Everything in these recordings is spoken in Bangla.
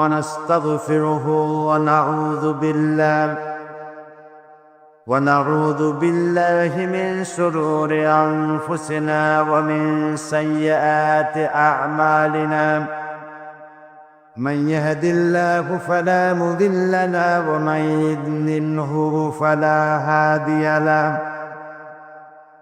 ونستغفره ونعوذ بالله ونعوذ بالله من شرور أنفسنا ومن سيئات أعمالنا. من يهد الله فلا مضل له ومن يضلله فلا هادي له.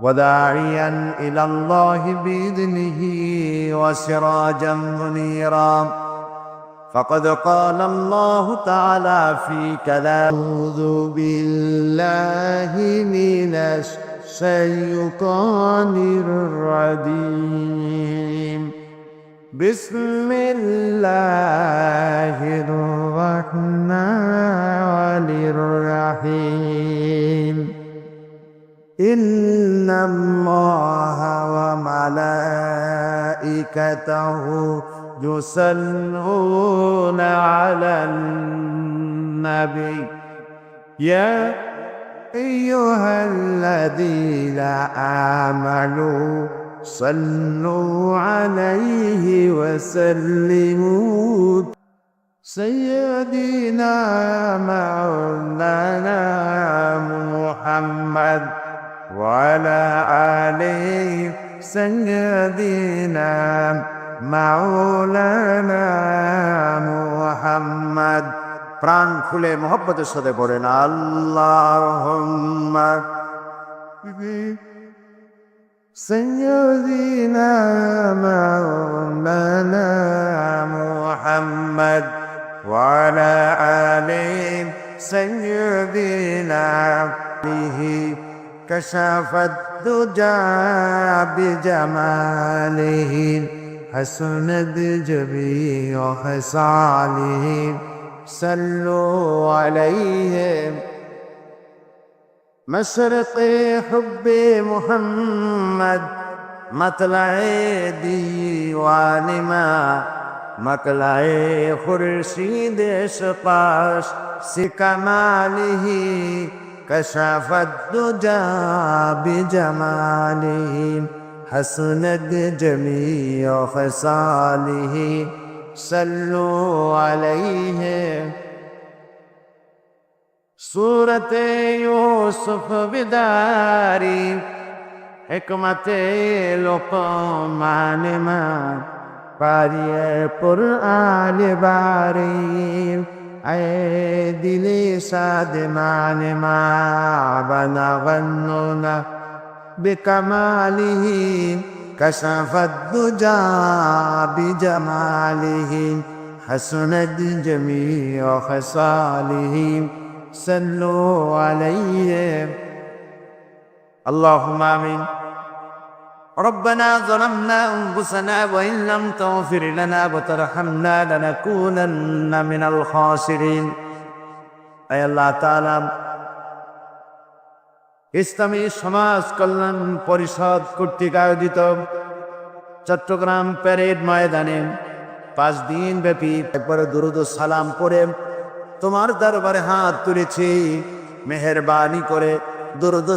وداعيا إلى الله بإذنه وسراجا منيرا. فقد قال الله تعالى في كلام أعوذ بالله من الشيطان الرجيم. بسم الله الرحمن الرحيم. إن الله وملائكته يصلون على النبي يا أيها الذين آمنوا صلوا عليه وسلموا سيدنا مولانا محمد وعلى آله سيدنا مولانا محمد প্রাণ খুলে মোহব্বতের সাথে পড়েন আল্লাহ سيدنا مولانا محمد وعلى آله سيدنا به كشف الدجى بجماله حسنت جميع خصاله صلوا عليه مشرق حب محمد مطلع ديوان ما. مطلع خورشید شقاش سكماله. كشف الدجى بجماله حسنت جميع خصاله صلوا عليه صورت یوسف بداری حکمت لقمان ما پاری قرآن باری اے دلی شادمان ما بنا غنونا بكماله كشف الدجى بجماله حسنت جميع خصاله صلوا عليه اللهم امين ربنا ظلمنا انفسنا وان لم تغفر لنا وترحمنا لنكونن من الخاسرين اي الله تعالى ইসলামী সমাজ কল্যাণ পরিষদ কর্তৃক আয়োজিত চট্টগ্রাম প্যারেড ময়দানে পাঁচ দিন ব্যাপী একবারে দুরুদ সালাম পড়ে তোমার দরবারে হাত তুলেছি মেহরবানি করে দরদ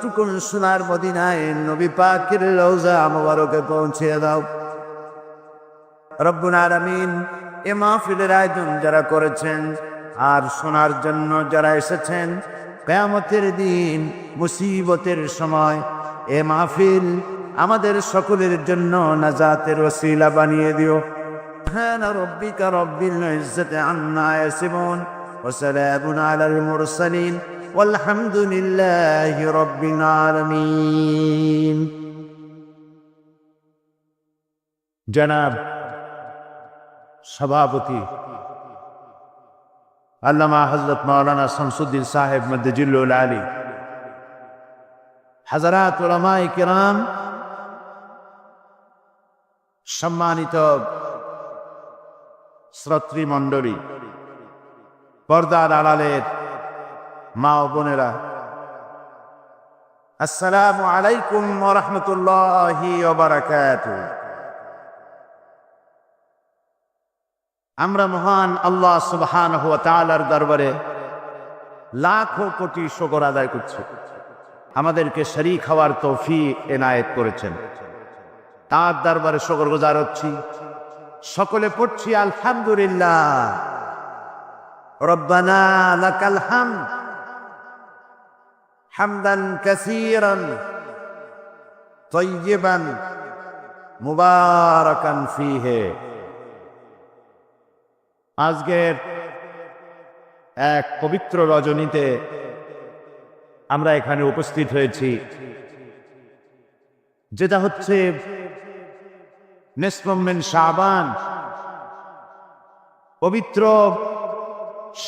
টুকুন সোনার মদিনায় নবী পাকের রওজা মোবারকে পৌঁছে দাও। রব্বুল আমিন এ মাহফিলের আয়োজন যারা করেছেন আর শোনার জন্য যারা এসেছেন, কেয়ামতের দিন মুসিবতের সময় এ মাহফিল আমাদের সকলের জন্য নাজাতের ওসিলা বানিয়ে দিও। হ্যাঁ রব্বিকা রব্বিল ইজ্জতে আন্না ইয়াসিবুন ওয়া সালামুন আলাল মুরসালিন। والحمد لله رب العالمين জনাব সভাপতি আল্লামা হজরত মৌলানা শামসুদ্দিন সাহেব মদ্দুল আলী হাজারাত ওলামাই কিরাম সম্মানিত শ্রোতৃমণ্ডলী পর্দার আড়ালের মা ও বোনেরা। আসসালামু আলাইকুম রহমতুল্লাহি আমরা মহান আল্লাহ সুবহান তাআলার দরবারে লাখো কোটি শকর আদায় করছি। আমাদেরকে শরীক হওয়ার তৌফি এনায়েত করেছেন। তার দরবারে শকর গুজার হচ্ছি। সকলে পড়ছি আলহামদুলিল্লাহ। রব্বানা লাকাল হামদ। হামদান কাসিরান তৈবান মুবারাকান ফিহে। আজকের এক পবিত্র রজনীতে আমরা এখানে উপস্থিত হয়েছি, যেটা হচ্ছে নেসমেন শাবান। পবিত্র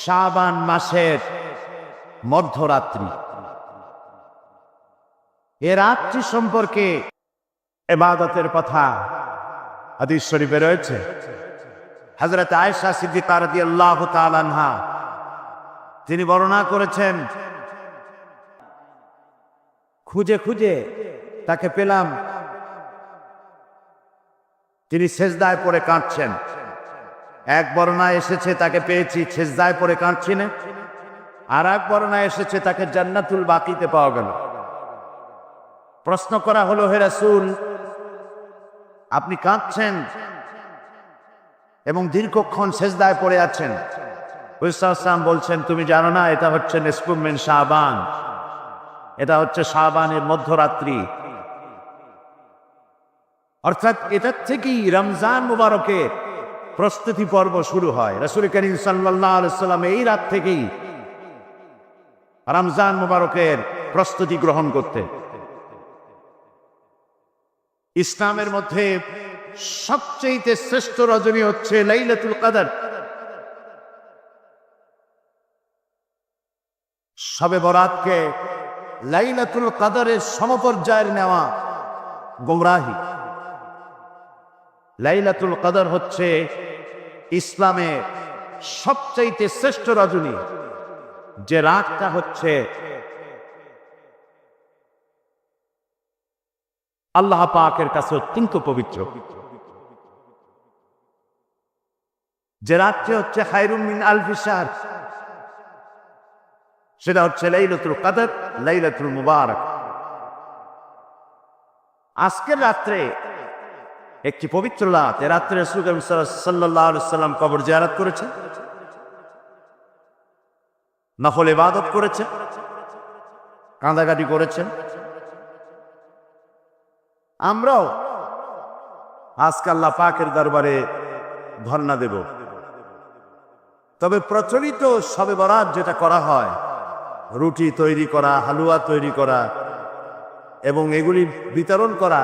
শাবান মাসের মধ্যরাত্রি। এ রাত্রি সম্পর্কে এবাদতের কথা হাদিস শরীফে রয়েছে। হজরত আয়েশা সিদ্দিকা রাদিয়াল্লাহু তাআলা আনহা, তিনি বর্ণনা করেছেন, খুঁজে খুঁজে তাকে পেলাম। তিনি সেজদায় পরে কাঁদছেন। এক বর্ণায় এসেছে, তাকে পেয়েছি, সেজদায় কাঁদছি না। আর এক বর্ণায় এসেছে, তাকে জান্নাতুল বাকিতে পাওয়া গেল। প্রশ্ন করা হলো, হে রাসুল, আপনি কাঁদছেন এবং দীর্ঘক্ষণ সেজদায় পড়ে আছেন? বলছেন, তুমি জানো না, এটা হচ্ছে নেসকুমেন শাহবান এটা হচ্ছে শাহবানের মধ্যরাত্রি। অর্থাৎ এটার থেকেই রমজান মুবারকের প্রস্তুতি পর্ব শুরু হয়। রসুল করিম সাল্লাম এই রাত থেকেই রমজান মুবারকের প্রস্তুতি গ্রহণ করতে ইসলামের মধ্যে সবচেয়ে শ্রেষ্ঠ রজনী হচ্ছে লাইলাতুল কাদার। সবে বরাতকে লাইলাতুল কাদারের সমপর্যায়ের নেওয়া গোমরাহি। লাইলাতুল কাদার হচ্ছে ইসলামের সবচাইতে শ্রেষ্ঠ রজনী, যে রাতটা হচ্ছে আল্লাহ পাকের কাছে অত্যন্ত পবিত্র। যে রাত্রে হচ্ছে হাইরুম মিন আলফিসার সেটা হচ্ছে লাইলাতুল কাদর, লাইলাতুল মুবারক। আজকের রাত্রে একটি পবিত্র রাত, এ রাত্রে সাল্লাহ সাল্লাম কবর জিয়ারাত করেছে নফল ইবাদত করেছে কাঁদাকাটি করেছেন আমরাও আজকে আল্লাহ পাকের দরবারে ধর্ণা দেব। তবে প্রচলিত সবে বরাত যেটা করা হয়, রুটি তৈরি করা, হালুয়া তৈরি করা এবং এগুলি বিতরণ করা,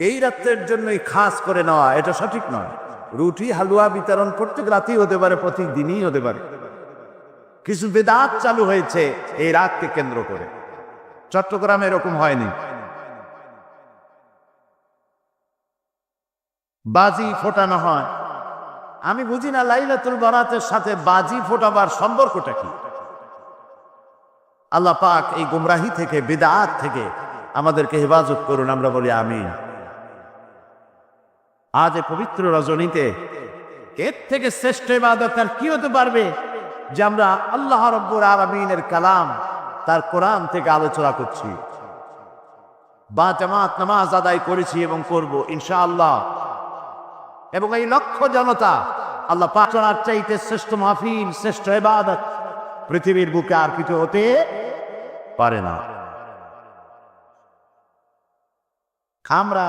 এই রাত্রের জন্যই খাস করে নেওয়া, এটা সঠিক নয়। রুটি, হালুয়া বিতরণ প্রত্যেক রাতেই হতে পারে প্রত্যেক দিনই হতে পারে। কিছু বেদাত চালু হয়েছে এই রাতকে কেন্দ্র করে। চট্টগ্রামে এরকম হয়নি। বাজি ফোটানো হয়। আমি বুঝি না লাইলাতুল বারাতের সাথে বাজি ফোটাবার সম্পর্কটা কি? আল্লাহ পাক এই গুমরাহি থেকে, বিদাত থেকে আমাদেরকে হেফাজত করুন, আমরা বলি আমি আজ এ পবিত্র রজনীতে এর থেকে শ্রেষ্ঠ ইবাদত আর কি হতে পারবে যে আমরা আল্লাহ রব্বুর আলমিনের কালাম তার কোরআন থেকে আলোচনা করছি। বা জামাত নামাজ আদায় করেছি এবং করব, ইনশাআল্লাহ। এবং এই লক্ষ্য জনতা আল্লাহ পাচনার চাইতে শ্রেষ্ঠ মাহফিল, শ্রেষ্ঠ এবাদত পৃথিবীর বুকে আর কিছু হতে পারে না। আমরা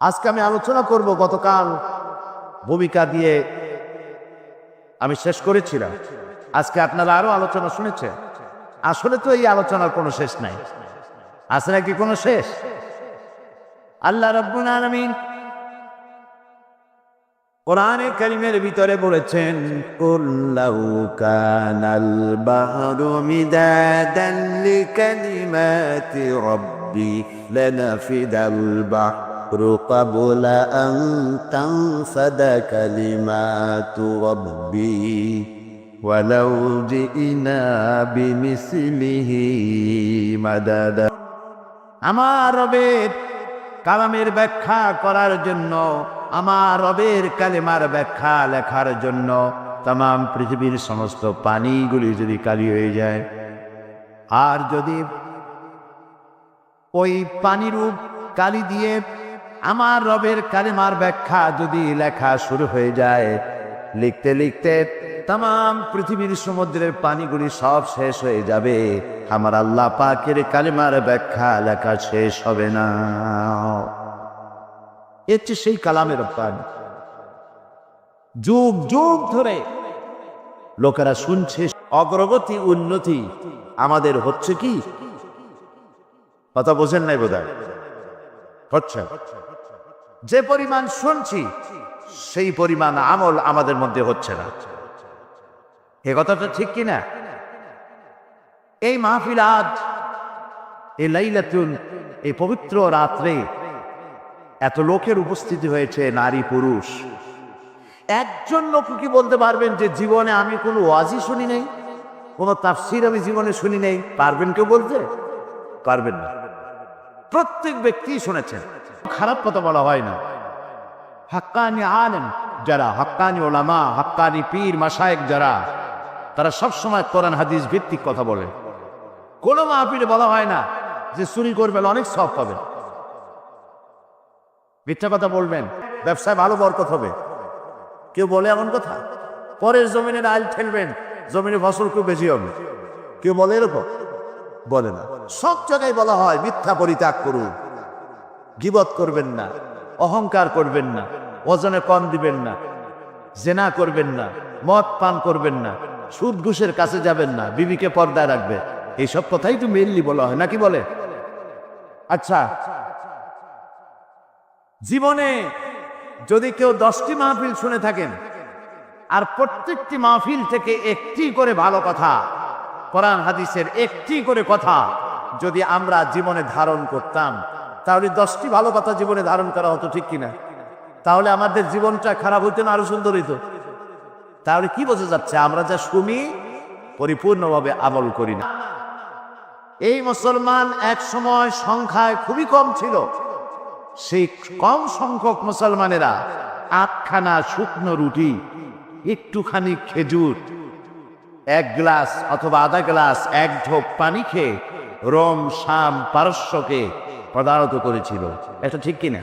আজকে আমি আলোচনা করব গতকাল ভূমিকা দিয়ে আমি শেষ করেছিলাম। আজকে আপনারা আরও আলোচনা শুনেছেন। আসলে তো এই আলোচনার কোনো শেষ নাই। আছে নাকি কোনো শেষ? আল্লাহ রব্বুল আলমিন কোরআনে করিমের ভিতরে বলেছেন কুল্লাউ কানাল বাহরু মিদাদান লিকালিমাতি রাব্বি লানাফিদাল বাহরু ক্বাবলা আন তানফাদা কালিমাতু রাব্বি ولو جئنا بمثله مددا আমার রবের কালামের ব্যাখ্যা করার জন্য আমার রবের কালেমার ব্যাখ্যা লেখার জন্য তাম পৃথিবীর সমস্ত পানিগুলি যদি কালি হয়ে যায়। আর যদি ওই পানিরূপ কালি দিয়ে আমার রবের কালেমার ব্যাখ্যা যদি লেখা শুরু হয়ে যায়, লিখতে লিখতে তাম পৃথিবীর সমুদ্রের পানিগুলি সব শেষ হয়ে যাবে। আমার আল্লাহ পাকের কালেমার ব্যাখ্যা লেখা শেষ হবে না। এর সেই কালামের পানি যুগ যুগ ধরে লোকেরা শুনছে, অগ্রগতি, উন্নতি আমাদের হচ্ছে কি? কথা বোঝেন নাই বোধ হচ্ছে। যে পরিমাণ শুনছি, সেই পরিমাণ আমল আমাদের মধ্যে হচ্ছে না। এ কথাটা ঠিক কিনা? এই মাহফিল আজ, এই লাইলাতুল, এই পবিত্র রাত্রে এত লোকের উপস্থিতি হয়েছে, নারী, পুরুষ। একজন লোক কি বলতে পারবেন যে জীবনে আমি কোনো ওয়াজই শুনি নাই? কোনো তাফসির আমি জীবনে শুনি নাই? পারবেন কেউ বলতে? পারবেন না। প্রত্যেক ব্যক্তি শুনেছেন। খারাপ কথা বলা হয় না। হাক্কানি আলেন যারা, হাক্কানি ওলামা, হাক্কানি পীর মাসায়েক যারা, তারা সবসময় কোরআন, হাদিস ভিত্তিক কথা বলে। কোনো মাহফিলে বলা হয় না যে চুরি করবেন অনেক সব পাবেন মিথ্যা কথা বলবেন, ব্যবসায় ভালো বরকত হবে। কেউ বলে এমন কথা? পরের জমিনের আইল ঠেলবেন, জমিনে ফসল খুব বেশি হবে। কেউ বলে এরকম? বলে না। সব জায়গায় বলা হয়, মিথ্যা পরিত্যাগ করুন। গিবত করবেন না, অহংকার করবেন না, ওজনে কম দিবেন না, জেনা করবেন না, মদ পান করবেন না, সুদ ঘুষের কাছে যাবেন না, বিবিকে পর্দায় রাখবে। এইসব কথাই তো মেনলি বলা হয়, নাকি বলে? আচ্ছা জীবনে যদি কেউ দশটি মাহফিল শুনে থাকেন, আর প্রত্যেকটি মাহফিল থেকে একটি করে ভালো কথা, কোরআন হাদিসের একটি করে কথা যদি আমরা জীবনে ধারণ করতাম, তাহলে দশটি ভালো কথা জীবনে ধারণ করা হতো ঠিক কিনা? তাহলে আমাদের জীবনটা খারাপ হইতো না, আরও সুন্দর হইতো। তাহলে কি বোঝা যাচ্ছে? আমরা যা শুনি পরিপূর্ণভাবে আমল করি না। এই মুসলমান এক সময় সংখ্যায় খুবই কম ছিল। সেই কম সংখ্যক মুসলমানেরা আটখানা শুকনো রুটি, একটুখানি খেজুর, এক গ্লাস অথবা আধা গ্লাস, এক ঢোক পানি খেয়ে রোম, শাম, পারস্যকে প্রদানত করেছিল। এটা ঠিক কিনা?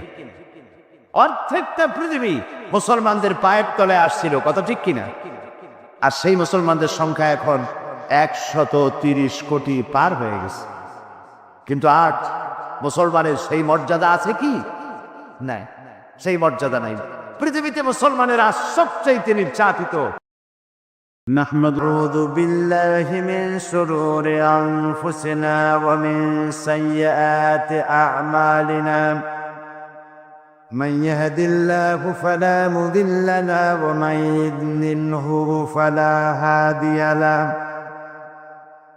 অর্ধেকটা পৃথিবী মুসলমানদের পায়ের তলে আসছিল কত ঠিক কিনা? আর সেই মুসলমানদের সংখ্যা এখন একশত তিরিশ কোটি পার হয়ে গেছে। কিন্তু আজ মুসলমানের সেই মর্যাদা আছে কি না সেই মর্যাদা নাই পৃথিবীতে মুসলমানেরা সবচেয়ে নির্যাতিত نحمد أعوذ بالله من شرور أنفسنا ومن سيئات أعمالنا من يهد الله فلا مضل له ومن يضلله فلا هادي له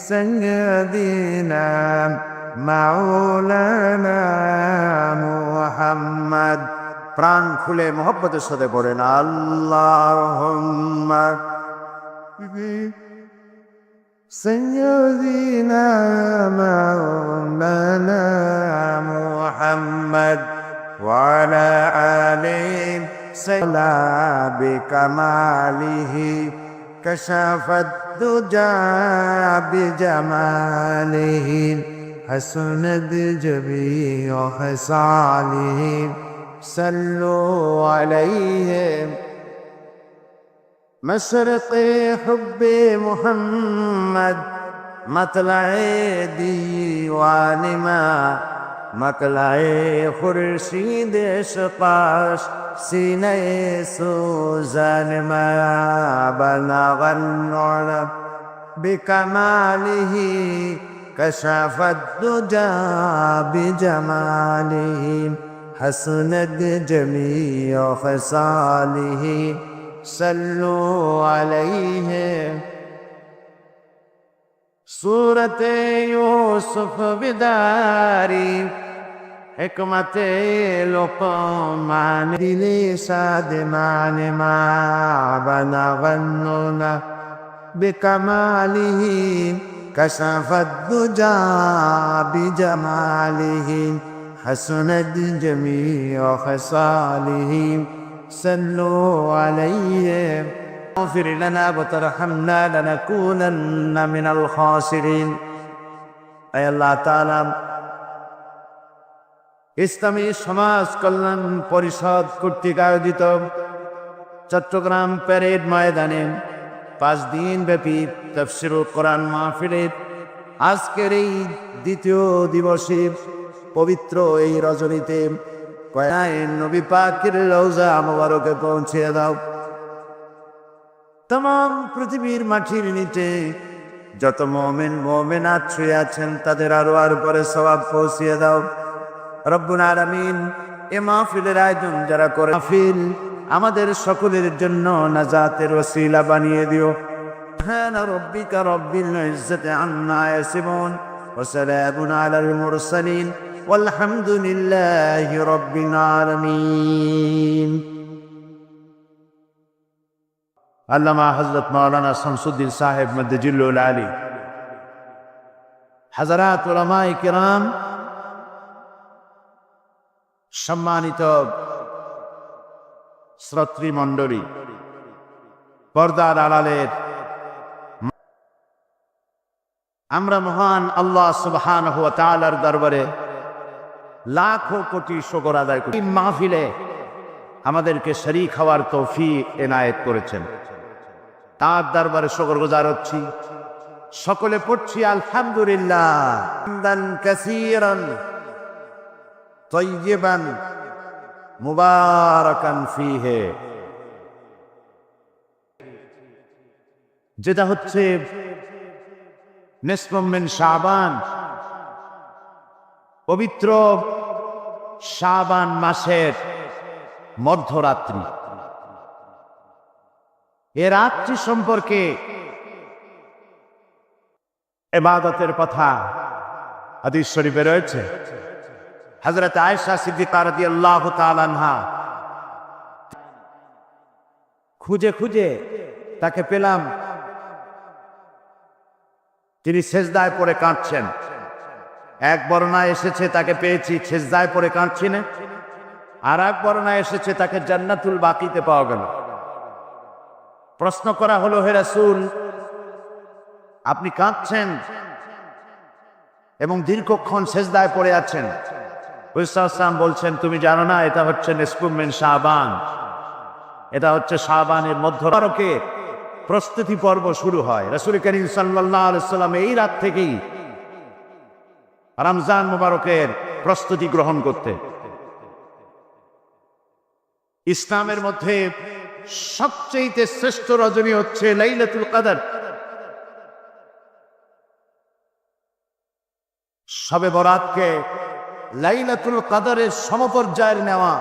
سيدنا مولانا محمد প্রাণ খুলে মোহব্বতের সাথে পড়েন আল্লাহ سيدنا مولانا محمد وعلى آله سلا بكماله كشف الدجى بجماله حسنت جميع خصاله صلوا عليه مشرق حب محمد مطلع ديوان ما مطلع خورشید شقاش سینه سوزن ما بلغ النعم بكماله كشف الدجى بجماله حسنت جميع خصاله صلوا عليه سورة يوسف بداري حكمة لقمان دلي سادمان ما بلغ النون بكماله كشف الدجى بجماله حسنت جميع خصاله صلوا عليه اغفر لنا وترحمنا لنكونن من الخاسرين أي الله تعالى ইসলামী সমাজ কল্যাণ পরিষদ কর্তৃক আয়োজিত চট্টগ্রাম প্যারেড ময়দানে পাঁচ দিন ব্যাপী তফসিরুল কোরআন মাহফিলের আজকের এই দ্বিতীয় দিবসে পবিত্র এই রজনীতে কয়ায় নবী পাকের রওজা মোবারকে পৌঁছে দাও তাম পৃথিবীর মাটির নিচে যত মোমেন মোমেন আশ্রয় আছেন তাদের আরো আর পরে সবাব পৌঁছিয়ে দাও রব্বুল আলামিন এ মাহফিলের আয়োজন যারা করে মাহফিল আমাদের সকলের জন্য নাজাতের ওসিলা বানিয়ে দিও سبحان ربك رب العزة عما يصفون وسلام على المرسلين والحمد لله رب العالمين আল্লামা হজরত মাওলানা শামসুদ্দিন সাহেব মদ্দুল আলী। হাজারাত ওলামাই কিরাম সম্মানিত শ্রোত্রী মণ্ডলী পর্দার আড়ালের আমরা মহান আল্লাহ সুবহান হুয়া তাআলার দরবারে লাখো কোটি শকর আদায় করি। মাহফিলে আমাদেরকে শরীক হওয়ার তৌফিক এনায়েত করেছেন। তার দরবারে শকর গুজার হচ্ছি। সকলে পড়ছি, আলহামদুলিল্লাহ। মুবারাকান যেটা হচ্ছে নিসমিন শাবান, পবিত্র শাবান মাসের মধ্যরাত্রি। এ রাত্রি সম্পর্কে এবাদতের কথা হাদিস শরীফে রয়েছে। হজরত আয়েশা সিদ্দিকা রাদিয়াল্লাহু তাআলা আনহা খুঁজে খুঁজে তাকে পেলাম। তিনি সেজদায় পরে কাঁদছেন। এক বর্ণায় এসেছে, তাকে পেয়েছি সেজদায় পড়ে না। আর এক বর্ণায় এসেছে, তাকে জান্নাতুল বাকিতে পাওয়া গেল। প্রশ্ন করা হলো, হে রাসূল, আপনি কাঁদছেন এবং দীর্ঘক্ষণ সেজদায় পড়ে আছেন? বলছেন, তুমি জানো না, এটা হচ্ছে নেসকুমেন শাহবান এটা হচ্ছে শাহবানের মধ্যরকে প্রস্তুতি পর্ব শুরু হয়। রসুল করিম সাল্লাম এই রাত থেকেই রমজান মুবারকের প্রস্তুতি গ্রহণ করতে ইসলামের মধ্যে সবচেয়ে শ্রেষ্ঠ রজনী হচ্ছে লাইলাতুল কাদার। সবে বরাতকে লাইলাতুল কাদারের সমপর্যায়ের নেওয়া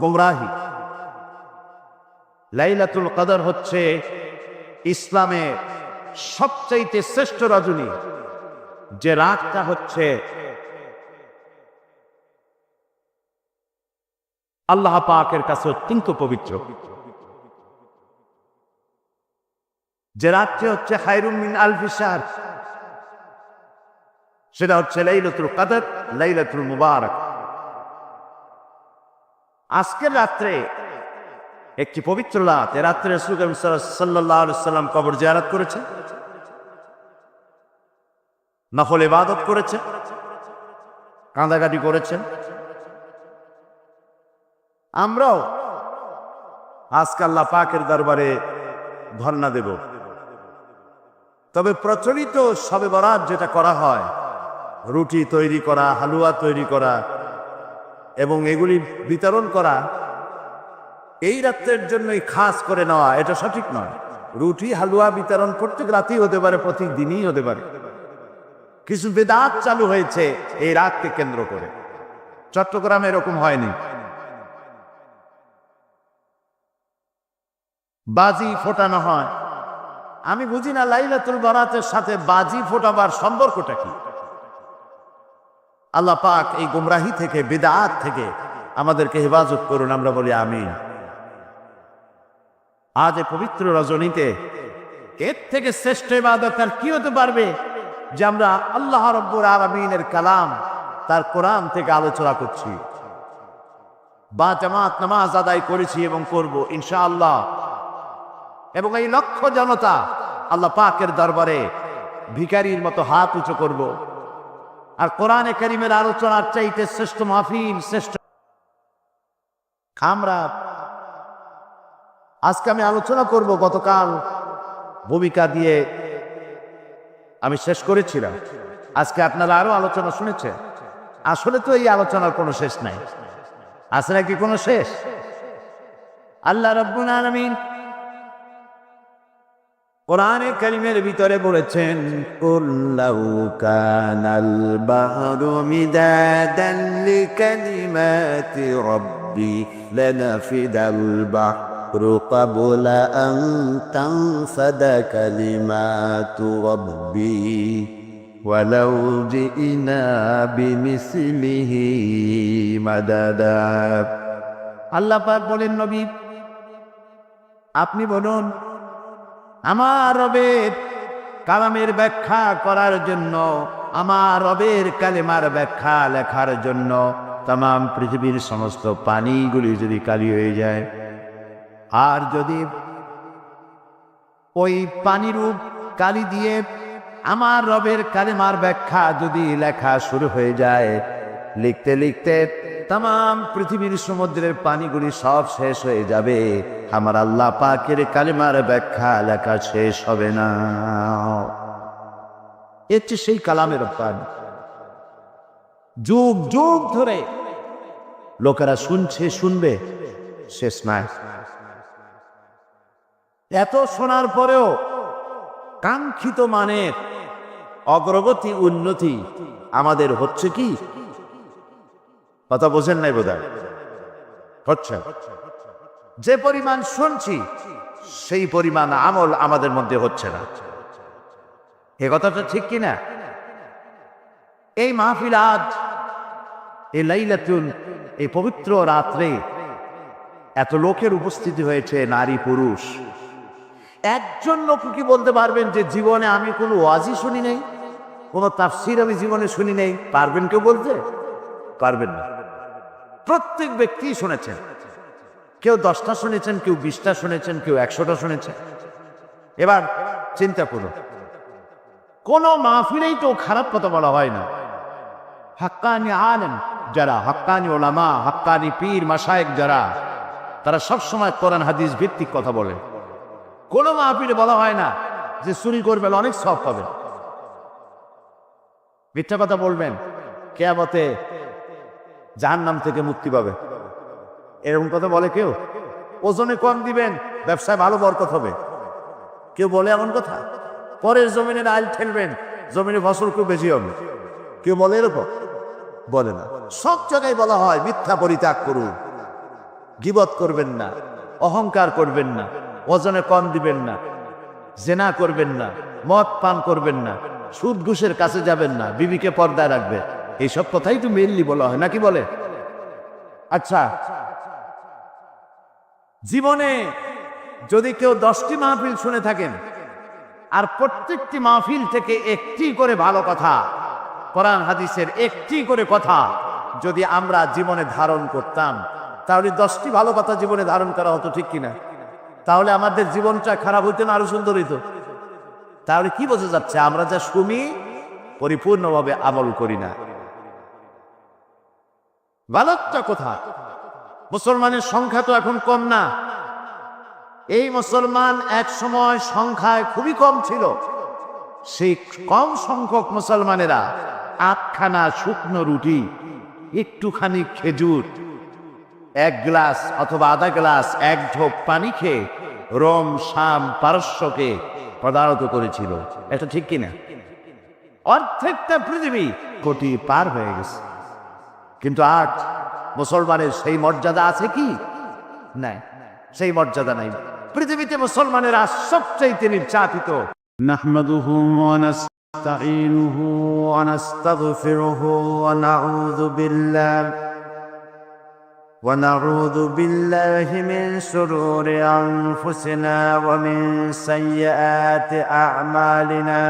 গোমরাহি। লাইলাতুল কাদার হচ্ছে ইসলামে সবচাইতে শ্রেষ্ঠ রজনী, যে রাতটা হচ্ছে আল্লাহ পাকের কাছে অত্যন্ত পবিত্র। যে রাত্রে হচ্ছে হাইরুম মিন আলফিসার সেটা হচ্ছে লাইলাতুল কাদর, লাইলাতুল মুবারক। আজকের রাত্রে একটি পবিত্র রাত, এ রাত্রে রসুল করিম সাল্লাহ সাল্লাম কবর জিয়ারত করেছে, নফল ইবাদত করেছে, কাঁদাকাটি করেছেন আমরাও আজকে আল্লাহ পাকের দরবারে ধর্ণা দেব। তবে প্রচলিত সবে বরাত যেটা করা হয়, রুটি তৈরি করা, হালুয়া তৈরি করা এবং এগুলি বিতরণ করা, এই রাত্রের জন্যই খাস করে নেওয়া, এটা সঠিক নয়। রুটি, হালুয়া বিতরণ প্রত্যেক রাতেই হতে পারে প্রত্যেক দিনই হতে পারে। কিছু বেদাত চালু হয়েছে এই রাতকে কেন্দ্র করে। চট্টগ্রামে এরকম হয়নি। বাজি ফোটানো হয় আমি বুঝি না লাইলাতুল বারাতের সাথে বাজি ফোটাবার সম্পর্কটা কি? আল্লাহ পাক এই গুমরাহি থেকে, বিদাত থেকে আমাদেরকে হেফাজত করুন, আমরা বলি আমিন। আজ পবিত্র রজনীতে এর থেকে শ্রেষ্ঠ ইবাদত আর কি হতে পারবে? যে আমরা আল্লাহ রব্বুর আলমিনের কালাম তার কোরআন থেকে আলোচনা করছি। বা জামাত নামাজ আদায় করেছি এবং করব, ইনশাআল্লাহ। এবং এই লক্ষ জনতা আল্লাহ পাকের দরবারে ভিকারির মতো হাত উঁচু করব। আর কোরআনে করিমের আলোচনার চাইতে শ্রেষ্ঠ মাহফিল, শ্রেষ্ঠ আমরা আজকে আমি আলোচনা করব গতকাল ভূমিকা দিয়ে আমি শেষ করেছিলাম। আজকে আপনারা আরও আলোচনা শুনেছেন। আসলে তো এই আলোচনার কোনো শেষ নাই। আছে নাকি কোনো শেষ? আল্লাহ রব্বুল আলামিন কোরআনে কারিমের ভিতরে বলেছেন কুল্লাউ কানাল বাহরু মিদাদান লিকালিমাতি রাব্বি লানাফিদাল বাহরু ক্বাবলা আন তানফাদা কালিমাতু রাব্বি ولو جئنا بمثله مددا আল্লাহ পাক বলেন নবী আপনি বলুন আমার রবের কালামের ব্যাখ্যা করার জন্য, আমার রবের কালেমার ব্যাখ্যা লেখার জন্য তাম পৃথিবীর সমস্ত পানিগুলি যদি কালি হয়ে যায়। আর যদি ওই পানিরূপ কালি দিয়ে আমার রবের কালেমার ব্যাখ্যা যদি লেখা শুরু হয়ে যায়, লিখতে লিখতে তাম পৃথিবীর সমুদ্রের পানিগুলি সব শেষ হয়ে যাবে। আমার আল্লাহ পাকের কালেমার ব্যাখ্যা লেখা শেষ হবে না। এর সেই কালামের পানি। যুগ যুগ ধরে লোকেরা শুনছে, শুনবে, শেষ নাই। এত শোনার পরেও কাঙ্ক্ষিত মানের অগ্রগতি, উন্নতি আমাদের হচ্ছে কি? কথা বোঝেন নাই বোধ হচ্ছে। যে পরিমাণ শুনছি, সেই পরিমাণ আমল আমাদের মধ্যে হচ্ছে না। এ কথাটা ঠিক কিনা? এই মাহফিল আজ, এই লাইলাতুল, এই পবিত্র রাত্রে এত লোকের উপস্থিতি হয়েছে, নারী, পুরুষ। একজন লোক কি বলতে পারবেন যে জীবনে আমি কোনো ওয়াজই শুনি নাই? কোনো তাফসির আমি জীবনে শুনি নাই? পারবেন কেউ বলতে? পারবেন না। প্রত্যেক ব্যক্তি শুনেছেন। কেউ দশটা শুনেছেন, কেউ বিশটা শুনেছেন, কেউ একশোটা শুনেছেন। এবার চিন্তা করুন। কোন মাহফিলেই তো খারাপ কথা বলা হয় না। হাক্কানি আলেন যারা, হাক্কানি ওলামা, হাক্কানি পীর মাসায়েক যারা, তারা সবসময় কোরআন, হাদিস ভিত্তিক কথা বলে। কোনো মাহফিলে বলা হয় না যে চুরি করবেন, অনেক সব পাবেন। মিথ্যা কথা বলবেন। কেয়ামতে জাহান নাম থেকে মুক্তি পাবে। এরকম কথা বলে কেউ? ওজনে কম দিবেন, ব্যবসায় ভালো বরকত হবে। কেউ বলে এমন কথা? পরের জমিনে আইল ঠেলবেন, জমিনে ফসল খুব বেশি হবে। কেউ বলে এরকম? বলে না। সব জায়গায় বলা হয়, মিথ্যা পরিত্যাগ করুন। গিবত করবেন না, অহংকার করবেন না, ওজনে কম দিবেন না, জেনা করবেন না, মদ পান করবেন না, সুদ ঘুষের কাছে যাবেন না, বিবিকে পর্দায় রাখবে এইসব কথাই তো মেনলি বলা হয়, নাকি বলে? আচ্ছা জীবনে যদি কেউ দশটি মাহফিল শুনে থাকেন, আর প্রত্যেকটি মাহফিল থেকে একটি করে ভালো কথা, কোরআন হাদিসের একটি করে কথা যদি আমরা জীবনে ধারণ করতাম, তাহলে দশটি ভালো কথা জীবনে ধারণ করা হতো ঠিক কিনা? তাহলে আমাদের জীবনটা খারাপ হইতো না, আরও সুন্দর হইতো? তাহলে কি বোঝা যাচ্ছে, আমরা যা শুনি পরিপূর্ণভাবে আমল করি না। বালকটা কোথা মুসলমানের সংখ্যা তো এখন কম না। এই মুসলমান এক সময় সংখ্যায় খুবই কম ছিল। সেই কম সংখ্যক মুসলমানেরা আটখানা শুকনো রুটি, একটুখানি খেজুর, এক গ্লাস অথবা আধা গ্লাস, এক ঢোক পানি খেয়ে রোম, শাম, পারস্যকে পদারত করেছিল। এটা ঠিক কিনা? অর্ধেকটা পৃথিবী কোটি পার হয়ে গেছে। কিন্তু আজ মুসলমানের সেই মর্যাদা আছে কি নাই সেই মর্যাদা নাই পৃথিবীতে মুসলমানেরা সবচেয়ে নির্যাতিত نحمده ونستعينه ونستغفره ونعوذ بالله ونعوذ بالله من شرور أنفسنا ومن سيئات أعمالنا